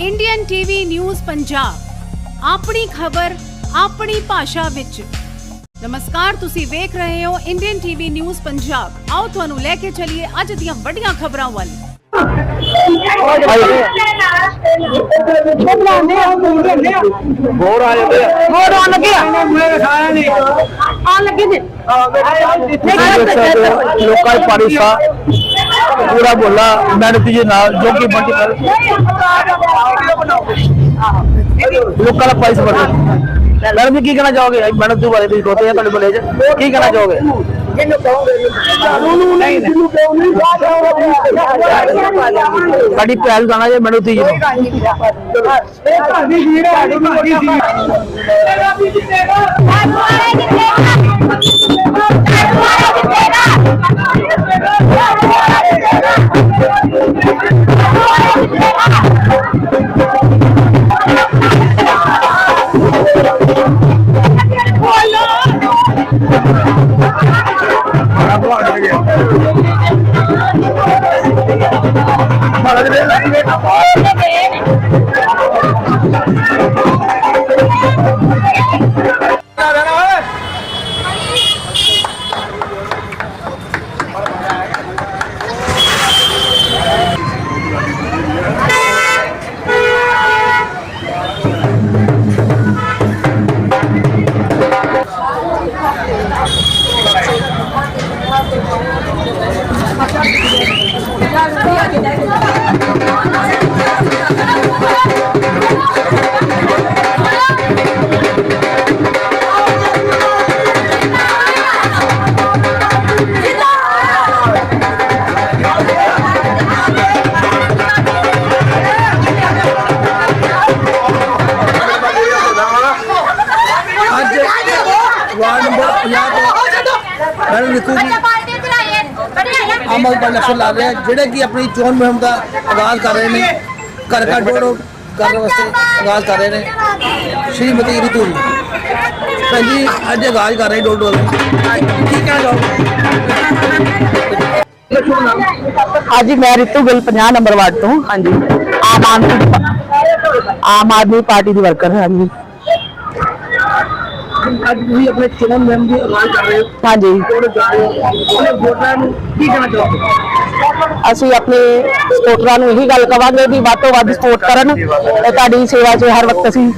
Indian TV news Punjab ਆਪਣੀ ਖਬਰ ਆਪਣੀ ਭਾਸ਼ਾ ਵਿੱਚ। ਨਮਸਕਾਰ ਤੁਸੀਂ ਵੇਖ ਰਹੇ ਹੋ ਇੰਡੀਅਨ ਟੀਵੀ ਨਿਊਜ਼ ਪੰਜਾਬ ਆਓ ਤੁਹਾਨੂੰ ਲੈ ਕੇ ਚੱਲੀਏ ਅੱਜ ਦੀਆਂ ਵੱਡੀਆਂ ਖਬਰਾਂ ਵੱਲ। ਹੋਰ ਆ ਜਾਂਦੇ ਆ। ਹੋਰ ਆਉਣ ਲੱਗੇ ਆ? ਮੇਰੇ ਖਾਇਆ ਨਹੀਂ। ਆਉਣ ਲੱਗੇ ਨੇ? ਲੋਕਾਂ ਦੇ ਪਾਣੀ ਸਾ। ਪੂਰਾ ਬੋਲਾ ਮਿਹਨਤ ਜੀ ਨਾਲ ਜੋ ਕਿ ਬੰਟੀ ਕਰ। ਲੋਕਾਂ ਦਾ ਪਾਣੀ ਸਬਰ ਮੈਡਮ ਜੀ ਕੀ ਕਹਿਣਾ ਚਾਹੋਗੇ? ਮੈਡਮ ਤੋਂ ਬਾਰੇ ਤੁਸੀਂ ਕੋਤੇ ਆ ਤੁਹਾਡੇ ਚ ਕੀ ਕਹਿਣਾ ਚਾਹੋਗੇ? ਸਾਡੀ ਪਹਿਲ ਗਾਣਾ ਜੇ ਮੈਨੂੰ ਤੀ ਜੀ Maravilha, ਅੱਜ ਆਮ ਆਦਮੀ ਪਾਰਟੀ ਇਲੈਕਸ਼ਨ ਲੜ ਰਹੇ ਆ ਜਿਹੜੇ ਕਿ ਆਪਣੀ ਚੋਣ ਮੁਹਿੰਮ ਦਾ ਆਗਾਜ਼ ਕਰ ਰਹੇ ਨੇ, ਘਰ ਘਰ ਡੋੜ ਕਰਨ ਵਾਸਤੇ ਆਗਾਜ਼ ਕਰ ਰਹੇ ਨੇ। ਸ਼੍ਰੀਮਤੀ ਰਿਤੂ ਜੀ ਭੈਣ ਜੀ, ਅੱਜ ਆਗਾਜ਼ ਕਰ ਰਹੇ ਡੋਰ ਡੋੜ ਕੀ ਕਹਿਣਾ ਚਾਹੋਗੇ? ਹਾਂਜੀ, ਮੈਂ ਰਿਤੂ ਗਿੱਲ 50 ਨੰਬਰ ਵਾਰਡ ਤੋਂ। ਹਾਂਜੀ। ਆਮ ਆਦਮੀ ਆਮ ਆਦਮੀ ਪਾਰਟੀ ਦੀ ਵਰਕਰ ਹਾਂ, ਹਾਂਜੀ। ਅੱਜ ਤੁਸੀਂ ਆਪਣੇ ਚੋਣ ਮੁਹਿੰਮ ਦੀ ਆਗਾਜ਼ ਕਰ ਰਹੇ ਹੋ। ਹਾਂਜੀ। ਡੋੜ ਜਾ ਰਹੇ ਹੋ। ਉਹਨੇ ਵੋਟਰਾਂ ਨੂੰ ਕੀ ਕਹਿਣਾ ਚਾਹੋਗੇ? ਅਸੀਂ ਆਪਣੇ ਸਪੋਰਟਰਾਂ ਨੂੰ ਇਹੀ ਗੱਲ ਕਵਾਂਗੇ ਵੀ ਵੱਧ ਤੋਂ ਵੱਧ ਸਪੋਰਟ ਕਰਨ ਤੇ ਤੁਹਾਡੀ ਸੇਵਾ 'ਚ ਹਰ ਵਕਤ ਅਸੀਂ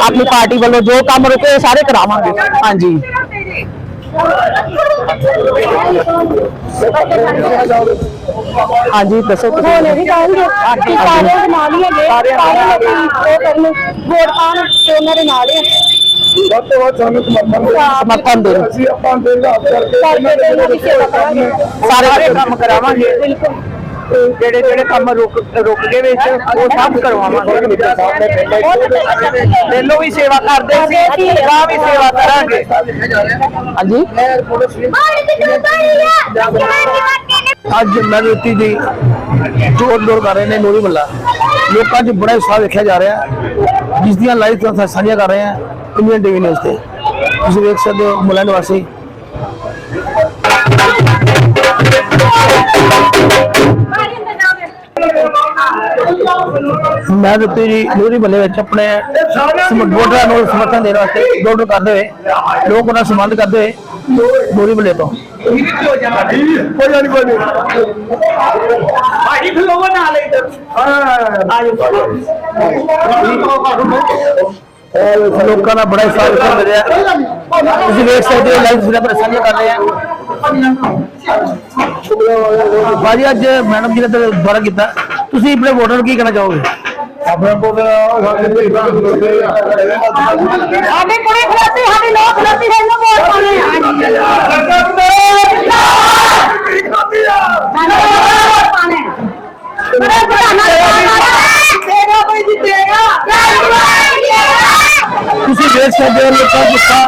ਆਪਣੀ ਪਾਰਟੀ ਵੱਲੋਂ ਜੋ ਕੰਮ ਰੁਕੇ ਸਾਰੇ ਕਰਾਵਾਂਗੇ। ਹਾਂਜੀ। ਹਾਂਜੀ ਦੱਸੋ ਤੁਸੀਂ। ਹੁਣ ਇਹ ਕਹਾਂਗੇ ਕਿ ਸਾਰੇ ਨਾਲ ਹੀ ਹੈਗੇ ਸਾਰੇ ਲੋਕੀ ਉਹ ਕਰਨ ਵੋਟ ਪਾਣ ਤੇ ਉਹਨਾਂ ਦੇ ਨਾਲ ਹੀ ਵੱਧ ਤੋਂ ਵੱਧ ਸਾਨੂੰ ਸਮਰਥਨ ਸਮਰਥਨ ਦਿਓ। ਅਸੀਂ ਆਪਾਂ ਦੇ ਲਾਭ ਕਰਕੇ ਕਰਕੇ ਤੇ ਉਹਨਾਂ ਦੀ ਸੇਵਾ ਕਰਾਂਗੇ। ਸਾਰੇ ਕੰਮ ਕਰਾਵਾਂਗੇ। ਜਿਹੜੇ ਜਿਹੜੇ ਕੰਮ ਰੁਕ ਰੁਕ ਗਏ ਵਿੱਚ ਉਹ ਸਭ ਕਰਵਾਵਾਂਗੇ। ਪਹਿਲੋਂ ਵੀ ਸੇਵਾ ਕਰਦੇ ਸੀ ਗਾਂ ਵੀ ਸੇਵਾ ਕਰਾਂਗੇ। ਹਾਂਜੀ? ਅੱਜ ਮੈਨੂਤੀ ਦੀ ਜੋਰ ਜੋਰ ਕਰ ਰਹੇ ਨੇ ਨੂਰੀ ਮੱਲਾ। ਲੋਕਾਂ 'ਚ ਬੜਾ ਉਤਸ਼ਾਹ ਵੇਖਿਆ ਜਾ ਰਿਹਾ। ਜਿਸ ਦੀਆਂ ਲਾਈਵ ਸਾਂਝੀਆਂ ਕਰ ਰਹੇ ਹਾਂ। ਇੰਡੀਅਨ ਟੀਵੀ ਨਿਊਜ਼ ਤੇ ਤੁਸੀਂ ਵੇਖ ਸਕਦੇ ਹੋ ਮੁੱਲਾ ਨਿਵਾਸੀ। ਮੈਂ ਦਿੱਤੀ ਜੀ ਨੂਰੀ ਮੱਲੇ ਵਿੱਚ ਆਪਣੇ ਵੋਟਰਾਂ ਨੂੰ ਸਮਰਥਨ ਦੇਣ ਵਾਸਤੇ ਦੌੜ ਕਰਦੇ ਹੋਏ ਲੋਕ ਉਹਨਾਂ ਸੰਬੰਧ ਕਰਦੇ ਹੋਏ ਨੂਰੀ ਮੱਲੇ ਤੋਂ। ਕੋਈ ਨਹੀਂ ਕੋਈ ਨਹੀਂ। ਭਾਈ ਖਲੋਵੋ ਨਾਲ ਇੱਧਰ ਲੋਕਾਂ ਦਾ ਬੜਾ ਵੇਖਣ ਮਿਲ ਰਿਹਾ ਤੁਸੀਂ ਵੇਖ ਸਕਦੇ ਹੋ ਲਾਈਵ ਸਿਰਾ ਪਰ ਸਾਂਝਾ ਕਰ ਰਹੇ ਆ। ਬਾਜੀ ਅੱਜ ਮੈਡਮ ਜੀ ਨੇ ਤੇ ਦੁਆਰਾ ਕੀਤਾ। ਤੁਸੀਂ ਆਪਣੇ ਵੋਟਰ ਨੂੰ ਕੀ ਕਹਿਣਾ ਚਾਹੋਗੇ? ਆਪਣੇ ਵੋਟਰ ਸਾਡੇ ਕੋਲੇ ਖਲੋਤੀ ਸਾਡੀ ਲੋਕ ਖਲੋਤੀ ਹੈ ਇਹਨੂੰ ਵੋਟ ਪਾਉਣੇ ਆ। ਸਾਨੂੰ ਵੋਟ ਪਾਉਣੇ ਮੇਰੇ ਭਰਾਵਾਂ ਤੇਰਾ ਕੋਈ ਜਿੱਤੇਗਾ ਤੁਸੀਂ ਵੇਖ ਸਕਦੇ ਹੋ ਲੋਕਾਂ ਦਾ ਗੁੱਸਾ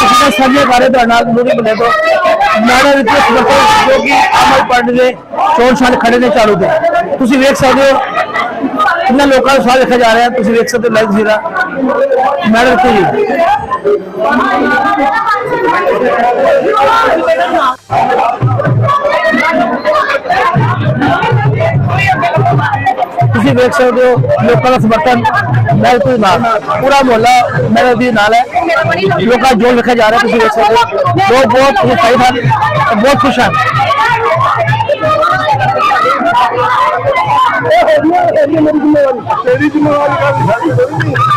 ਤੁਸੀਂ ਦਾ ਬਾਰੇ ਤੁਹਾਡੇ ਨਾਲ ਨੂਰੀ ਬਣੇ ਤੋਂ ਮੈਡਮ ਵਿੱਚ ਸਮਰਥਨ ਜੋ ਕਿ ਆਮ ਆਦਮੀ ਪਾਰਟੀ ਦੇ ਚੋਣ ਸਾਲ ਖੜੇ ਨੇ ਚਾਲੂ ਤੇ ਤੁਸੀਂ ਵੇਖ ਸਕਦੇ ਹੋ ਕਿੰਨਾ ਲੋਕਾਂ ਦਾ ਸਾਹ ਦੇਖਿਆ ਜਾ ਰਿਹਾ। ਤੁਸੀਂ ਵੇਖ ਸਕਦੇ ਹੋ ਲਾਈਵ ਜ਼ੀਰਾ ਮੈਡਮ ਤੇ ਜੀ ਤੁਸੀਂ ਤੁਸੀਂ ਵੇਖ ਸਕਦੇ ਹੋ ਲੋਕਾਂ ਦਾ ਸਮਰਥਨ ਮੇਰੇ ਤੋਂ ਨਾਲ ਪੂਰਾ ਮੁਹੱਲਾ ਮੇਰੇ ਦੀ ਨਾਲ ਹੈ ਲੋਕਾਂ ਦਾ ਜੋਰ ਲਿਖਿਆ ਜਾ ਰਿਹਾ ਤੁਸੀਂ ਵੇਖ ਸਕਦੇ ਹੋ ਲੋਕ ਬਹੁਤ ਉਤਸ਼ਾਹਿਤ ਹਨ ਤੇ ਬਹੁਤ ਖੁਸ਼ ਹਨ ਤੇਰੀ ਜ਼ਿੰਮੇਵਾਰੀ ਤੇਰੀ ਜ਼ਿੰਮੇਵਾਰੀ ਕਾਹਦੀ ਸਾਡੀ ਥੋੜ੍ਹੀ